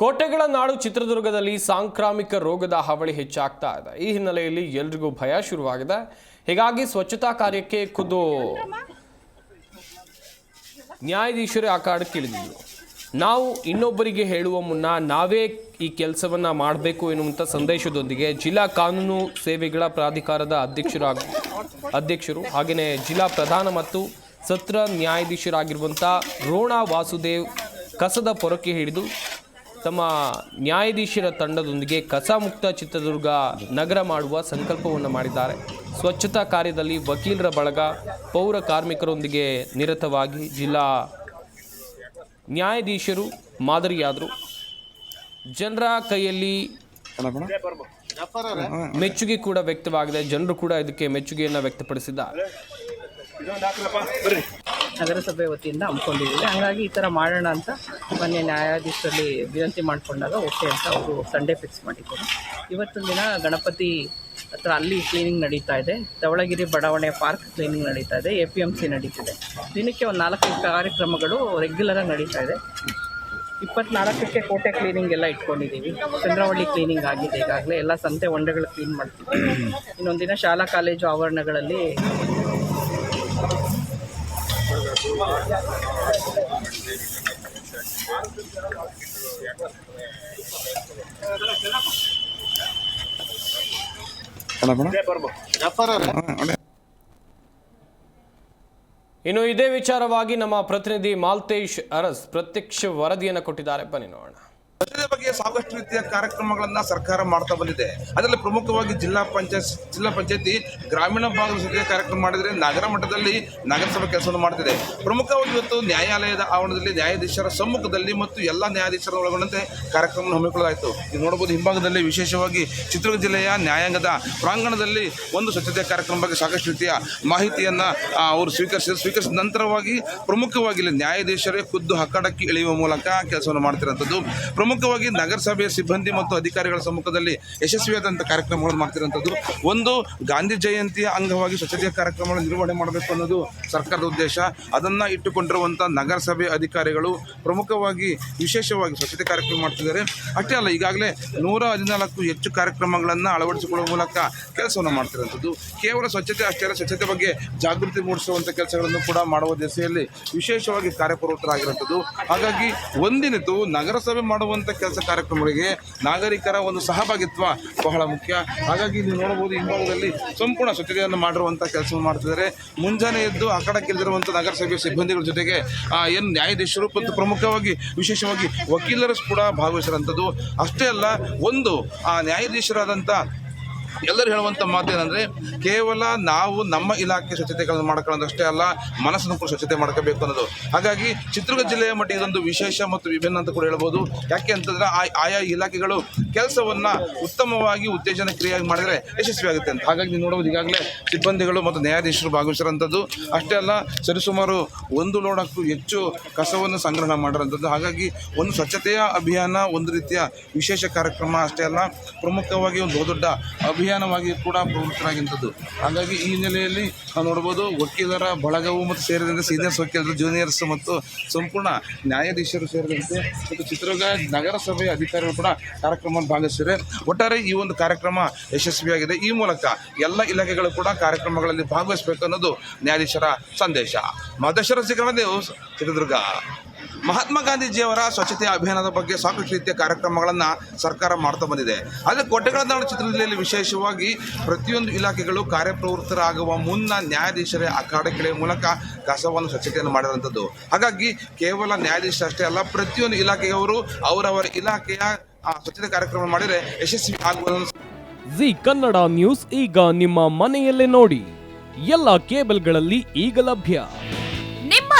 ಕೋಟೆಗಳ ನಾಡು ಚಿತ್ರದುರ್ಗದಲ್ಲಿ ಸಾಂಕ್ರಾಮಿಕ ರೋಗದ ಹಾವಳಿ ಹೆಚ್ಚಾಗ್ತಾ ಇದೆ. ಈ ಹಿನ್ನೆಲೆಯಲ್ಲಿ ಎಲ್ರಿಗೂ ಭಯ ಶುರುವಾಗಿದೆ. ಹೀಗಾಗಿ ಸ್ವಚ್ಛತಾ ಕಾರ್ಯಕ್ಕೆ ಖುದ್ದು ನ್ಯಾಯಾಧೀಶರೇ ಆ ಕಾಡಕ್ಕೆ ಇಳಿದಿದ್ರು ನಾವು ಇನ್ನೊಬ್ಬರಿಗೆ ಹೇಳುವ ಮುನ್ನ ನಾವೇ ಈ ಕೆಲಸವನ್ನ ಮಾಡಬೇಕು ಎನ್ನುವಂಥ ಸಂದೇಶದೊಂದಿಗೆ ಜಿಲ್ಲಾ ಕಾನೂನು ಸೇವೆಗಳ ಪ್ರಾಧಿಕಾರದ ಅಧ್ಯಕ್ಷರಾಗಿ ಅಧ್ಯಕ್ಷರು ಹಾಗೆಯೇ ಜಿಲ್ಲಾ ಪ್ರಧಾನ ಮತ್ತು ಸತ್ರ ನ್ಯಾಯಾಧೀಶರಾಗಿರುವಂಥ ರೋಣ ವಾಸುದೇವ್ ಕಸದ ಪೊರಕೆ ಹಿಡಿದು ತಮ್ಮ ನ್ಯಾಯಾಧೀಶರ ತಂಡದೊಂದಿಗೆ ಕಸ ಮುಕ್ತ ಚಿತ್ರದುರ್ಗ ನಗರ ಮಾಡುವ ಸಂಕಲ್ಪವನ್ನು ಮಾಡಿದ್ದಾರೆ. ಸ್ವಚ್ಛತಾ ಕಾರ್ಯದಲ್ಲಿ ವಕೀಲರ ಬಳಗ, ಪೌರ ಕಾರ್ಮಿಕರೊಂದಿಗೆ ನಿರತವಾಗಿ ಜಿಲ್ಲಾ ನ್ಯಾಯಾಧೀಶರು ಮಾದರಿಯಾದರು. ಜನರ ಕೈಯಲ್ಲಿ ಮೆಚ್ಚುಗೆ ಕೂಡ ವ್ಯಕ್ತವಾಗಿದೆ. ಜನರು ಕೂಡ ಇದಕ್ಕೆ ಮೆಚ್ಚುಗೆಯನ್ನು ವ್ಯಕ್ತಪಡಿಸಿದ್ದಾರೆ. ನಗರಸಭೆ ವತಿಯಿಂದ ಹಮ್ಮಿಕೊಂಡಿದ್ದೀವಿ. ಹಾಗಾಗಿ ಈ ಥರ ಮಾಡೋಣ ಅಂತ ಮೊನ್ನೆ ನ್ಯಾಯಾಧೀಶರಲ್ಲಿ ವಿನಂತಿ ಮಾಡಿಕೊಂಡಾಗ ಓಕೆ ಅಂತ ಅವರು ಸಂಡೇ ಫಿಕ್ಸ್ ಮಾಡಿದ್ದೀನಿ ಇವತ್ತಿನ ದಿನ ಗಣಪತಿ ಹತ್ರ ಅಲ್ಲಿ ಕ್ಲೀನಿಂಗ್ ನಡೀತಾ ಇದೆ. ಧವಳಗಿರಿ ಬಡಾವಣೆ ಪಾರ್ಕ್ ಕ್ಲೀನಿಂಗ್ ನಡೀತಾ ಇದೆ. ಎ ಪಿ ಎಂ ಸಿ ನಡೀತಿದೆ. ದಿನಕ್ಕೆ ಒಂದು ನಾಲ್ಕು ಕಾರ್ಯಕ್ರಮಗಳು ರೆಗ್ಯುಲರಾಗಿ ನಡೀತಾ ಇದೆ. ಇಪ್ಪತ್ನಾಲ್ಕಕ್ಕೆ ಕೋಟೆ ಕ್ಲೀನಿಂಗ್ ಎಲ್ಲ ಇಟ್ಕೊಂಡಿದ್ದೀವಿ. ಚಂದ್ರವಳ್ಳಿ ಕ್ಲೀನಿಂಗ್ ಆಗಿದೆ ಈಗಾಗಲೇ. ಎಲ್ಲ ಸಂತೆ ಹೊಂಡೆಗಳು ಕ್ಲೀನ್ ಮಾಡ್ತೀವಿ ಇನ್ನೊಂದು ದಿನ ಶಾಲಾ ಕಾಲೇಜು ಆವರಣಗಳಲ್ಲಿ ಇನ್ನು ಇದೇ ವಿಚಾರವಾಗಿ ನಮ್ಮ ಪ್ರತಿನಿಧಿ ಮಾಲ್ತೇಶ್ ಅರಸ್ ಪ್ರತ್ಯಕ್ಷ ವರದಿಯನ್ನು ಕೊಟ್ಟಿದ್ದಾರೆ. ಬನ್ನಿ ನೋಡೋಣ. ಸ್ವಚ್ಛತೆ ಬಗ್ಗೆ ಸಾಕಷ್ಟು ರೀತಿಯ ಕಾರ್ಯಕ್ರಮಗಳನ್ನ ಸರ್ಕಾರ ಮಾಡ್ತಾ ಬಂದಿದೆ. ಅದರಲ್ಲಿ ಪ್ರಮುಖವಾಗಿ ಜಿಲ್ಲಾ ಪಂಚಾಯತ್, ಜಿಲ್ಲಾ ಪಂಚಾಯತಿ ಗ್ರಾಮೀಣ ಭಾಗದ ಸ್ವಚ್ಛತೆ ಕಾರ್ಯಕ್ರಮ ಮಾಡಿದರೆ ನಗರ ಮಟ್ಟದಲ್ಲಿ ನಗರಸಭೆ ಕೆಲಸವನ್ನು ಮಾಡ್ತಿದೆ. ಪ್ರಮುಖವಾಗಿ ಇವತ್ತು ನ್ಯಾಯಾಲಯದ ಆವರಣದಲ್ಲಿ ನ್ಯಾಯಾಧೀಶರ ಸಮ್ಮುಖದಲ್ಲಿ ಮತ್ತು ಎಲ್ಲ ನ್ಯಾಯಾಧೀಶರ ಒಳಗೊಂಡಂತೆ ಕಾರ್ಯಕ್ರಮ ಹಮ್ಮಿಕೊಳ್ಳಲಾಯಿತು. ನೀವು ನೋಡಬಹುದು ಹಿಂಭಾಗದಲ್ಲಿ ವಿಶೇಷವಾಗಿ ಚಿತ್ರದುರ್ಗ ಜಿಲ್ಲೆಯ ನ್ಯಾಯಾಂಗದ ಪ್ರಾಂಗಣದಲ್ಲಿ ಒಂದು ಸ್ವಚ್ಛತೆ ಕಾರ್ಯಕ್ರಮ ಬಗ್ಗೆ ಸಾಕಷ್ಟು ರೀತಿಯ ಮಾಹಿತಿಯನ್ನು ಅವರು ಸ್ವೀಕರಿಸಿದರು ಸ್ವೀಕರಿಸಿದ ನಂತರವಾಗಿ ಪ್ರಮುಖವಾಗಿ ಇಲ್ಲಿ ನ್ಯಾಯಾಧೀಶರೇ ಖುದ್ದು ಹಕ್ಕಡಕ್ಕೆ ಇಳಿಯುವ ಮೂಲಕ ಕೆಲಸವನ್ನು ಮಾಡ್ತಿರೋಂಥದ್ದು ಪ್ರಮುಖವಾಗಿ ನಗರಸಭೆಯ ಸಿಬ್ಬಂದಿ ಮತ್ತು ಅಧಿಕಾರಿಗಳ ಸಮ್ಮುಖದಲ್ಲಿ ಯಶಸ್ವಿಯಾದಂಥ ಕಾರ್ಯಕ್ರಮಗಳನ್ನು ಮಾಡ್ತಿರೋಂಥದ್ದು ಒಂದು ಗಾಂಧಿ ಜಯಂತಿಯ ಅಂಗವಾಗಿ ಸ್ವಚ್ಛತೆಯ ಕಾರ್ಯಕ್ರಮಗಳನ್ನು ನಿರ್ವಹಣೆ ಮಾಡಬೇಕು ಅನ್ನೋದು ಸರ್ಕಾರದ ಉದ್ದೇಶ. ಅದನ್ನು ಇಟ್ಟುಕೊಂಡಿರುವಂಥ ನಗರಸಭೆ ಅಧಿಕಾರಿಗಳು ಪ್ರಮುಖವಾಗಿ ವಿಶೇಷವಾಗಿ ಸ್ವಚ್ಛತೆ ಕಾರ್ಯಕ್ರಮ ಮಾಡ್ತಿದ್ದಾರೆ. ಅಷ್ಟೇ ಅಲ್ಲ, ಈಗಾಗಲೇ ನೂರ ಹದಿನಾಲ್ಕು ಹೆಚ್ಚು ಕಾರ್ಯಕ್ರಮಗಳನ್ನು ಅಳವಡಿಸಿಕೊಳ್ಳುವ ಮೂಲಕ ಕೆಲಸವನ್ನು ಮಾಡ್ತಿರುವಂಥದ್ದು ಕೇವಲ ಸ್ವಚ್ಛತೆ ಅಷ್ಟೇ ಅಲ್ಲ, ಸ್ವಚ್ಛತೆ ಬಗ್ಗೆ ಜಾಗೃತಿ ಮೂಡಿಸುವಂಥ ಕೆಲಸಗಳನ್ನು ಕೂಡ ಮಾಡುವ ದಿಸೆಯಲ್ಲಿ ವಿಶೇಷವಾಗಿ ಕಾರ್ಯಪ್ರವೃತ್ತರಾಗಿರುವಂಥದ್ದು ಹಾಗಾಗಿ ಒಂದಿನಿತು ನಗರಸಭೆ ಮಾಡುವಂಥ ಕೆಲಸ ಕಾರ್ಯಕ್ರಮಗಳಿಗೆ ನಾಗರಿಕರ ಒಂದು ಸಹಭಾಗಿತ್ವ ಬಹಳ ಮುಖ್ಯ. ಹಾಗಾಗಿ ನೀವು ನೋಡಬಹುದು ಹಿಂಭಾಗದಲ್ಲಿ ಸಂಪೂರ್ಣ ಸ್ವಚ್ಛತೆಯನ್ನು ಮಾಡಿರುವಂಥ ಕೆಲಸವನ್ನು ಮಾಡ್ತಿದ್ದಾರೆ. ಮುಂಜಾನೆ ಎದ್ದು ಆ ನಗರಸಭೆ ಸಿಬ್ಬಂದಿಗಳ ಜೊತೆಗೆ ಏನು ನ್ಯಾಯಾಧೀಶರು ಮತ್ತು ಪ್ರಮುಖವಾಗಿ, ವಿಶೇಷವಾಗಿ ವಕೀಲರು ಕೂಡ ಭಾಗವಹಿಸಿರೋಂಥದ್ದು ಅಷ್ಟೇ ಅಲ್ಲ, ಒಂದು, ಆ ನ್ಯಾಯಾಧೀಶರಾದಂಥ ಎಲ್ಲರೂ ಹೇಳುವಂಥ ಮಾತೇನೆಂದರೆ ಕೇವಲ ನಾವು ನಮ್ಮ ಇಲಾಖೆ ಸ್ವಚ್ಛತೆಗಳನ್ನು ಮಾಡ್ಕೊಳ್ಳೋದಷ್ಟೇ ಅಲ್ಲ, ಮನಸ್ಸನ್ನು ಕೂಡ ಸ್ವಚ್ಛತೆ ಮಾಡ್ಕೋಬೇಕು ಅನ್ನೋದು. ಹಾಗಾಗಿ ಚಿತ್ರದುರ್ಗ ಜಿಲ್ಲೆಯ ಮಟ್ಟ ಇದೊಂದು ವಿಶೇಷ ಮತ್ತು ವಿಭಿನ್ನ ಅಂತ ಕೂಡ ಹೇಳ್ಬೋದು. ಯಾಕೆ ಅಂತಂದರೆ ಆಯಾ ಇಲಾಖೆಗಳು ಕೆಲಸವನ್ನು ಉತ್ತಮವಾಗಿ ಉತ್ತೇಜನ ಕ್ರಿಯೆಯಾಗಿ ಮಾಡಿದರೆ ಯಶಸ್ವಿಯಾಗುತ್ತೆ ಅಂತ. ಹಾಗಾಗಿ ನೀವು ನೋಡಬಹುದು ಈಗಾಗಲೇ ಸಿಬ್ಬಂದಿಗಳು ಮತ್ತು ನ್ಯಾಯಾಧೀಶರು ಭಾಗವಹಿಸಿರೋಂಥದ್ದು ಅಷ್ಟೇ ಅಲ್ಲ, ಸರಿಸುಮಾರು ಒಂದು ಲೋಡಕ್ಕೂ ಹೆಚ್ಚು ಕಸವನ್ನು ಸಂಗ್ರಹಣ ಮಾಡಿರೋಂಥದ್ದು ಹಾಗಾಗಿ ಒಂದು ಸ್ವಚ್ಛತೆಯ ಅಭಿಯಾನ, ಒಂದು ರೀತಿಯ ವಿಶೇಷ ಕಾರ್ಯಕ್ರಮ ಅಷ್ಟೇ ಅಲ್ಲ, ಪ್ರಮುಖವಾಗಿ ಒಂದು ದೊಡ್ಡ ಅಭಿಯಾನವಾಗಿ ಕೂಡ ಪ್ರವೃತ್ತರಾಗಿಂಥದ್ದು. ಹಾಗಾಗಿ ಈ ಹಿನ್ನೆಲೆಯಲ್ಲಿ ನಾವು ನೋಡ್ಬೋದು ವಕೀಲರ ಬಳಗವು ಮತ್ತು ಸೇರಿದಂತೆ ಸೀನಿಯರ್ಸ್ ವಕೀಲರು ಜೂನಿಯರ್ಸ್ ಮತ್ತು ಸಂಪೂರ್ಣ ನ್ಯಾಯಾಧೀಶರು ಸೇರಿದಂತೆ ಮತ್ತು ಚಿತ್ರದುರ್ಗ ನಗರಸಭೆಯ ಅಧಿಕಾರಿಗಳು ಕೂಡ ಕಾರ್ಯಕ್ರಮವನ್ನು ಭಾಗವಹಿಸಿದ್ದಾರೆ. ಒಟ್ಟಾರೆ ಈ ಒಂದು ಕಾರ್ಯಕ್ರಮ ಯಶಸ್ವಿಯಾಗಿದೆ. ಈ ಮೂಲಕ ಎಲ್ಲ ಇಲಾಖೆಗಳು ಕೂಡ ಕಾರ್ಯಕ್ರಮಗಳಲ್ಲಿ ಭಾಗವಹಿಸಬೇಕು ಅನ್ನೋದು ನ್ಯಾಯಾಧೀಶರ ಸಂದೇಶ. ಮದಶರ ಸಿಗರದೇವ್ ಚಿತ್ರದುರ್ಗ. ಮಹಾತ್ಮ ಗಾಂಧೀಜಿಯವರ ಸ್ವಚ್ಛತೆ ಅಭಿಯಾನದ ಬಗ್ಗೆ ಸಾಕಷ್ಟು ರೀತಿಯ ಕಾರ್ಯಕ್ರಮಗಳನ್ನು ಸರ್ಕಾರ ಮಾಡ್ತಾ ಬಂದಿದೆ. ಆದರೆ ಕೋಟೆಗಳ ನಾಡು ಚಿತ್ರಜಿಲ್ಲೆಯಲ್ಲಿ ವಿಶೇಷವಾಗಿ ಪ್ರತಿಯೊಂದು ಇಲಾಖೆಗಳು ಕಾರ್ಯಪ್ರವೃತ್ತರಾಗುವ ಮುನ್ನ ನ್ಯಾಯಾಧೀಶರೇ ಅಖಾಡಕ್ಕಿಳಿಯುವ ಮೂಲಕ ಕಸವನ್ನು ಸ್ವಚ್ಛತೆಯನ್ನು ಮಾಡಿರುವಂಥದ್ದು. ಹಾಗಾಗಿ ಕೇವಲ ನ್ಯಾಯಾಧೀಶ ಅಷ್ಟೇ ಅಲ್ಲ, ಪ್ರತಿಯೊಂದು ಇಲಾಖೆಯವರು ಅವರವರ ಇಲಾಖೆಯ ಸ್ವಚ್ಛತೆ ಕಾರ್ಯಕ್ರಮ ಮಾಡಿದರೆ ಯಶಸ್ವಿ ಆಗುವ ಜಿ ಕನ್ನಡ ನ್ಯೂಸ್ ಈಗ ನಿಮ್ಮ ಮನೆಯಲ್ಲೇ ನೋಡಿ. ಎಲ್ಲ ಕೇಬಲ್ಗಳಲ್ಲಿ ಈಗ ಲಭ್ಯ.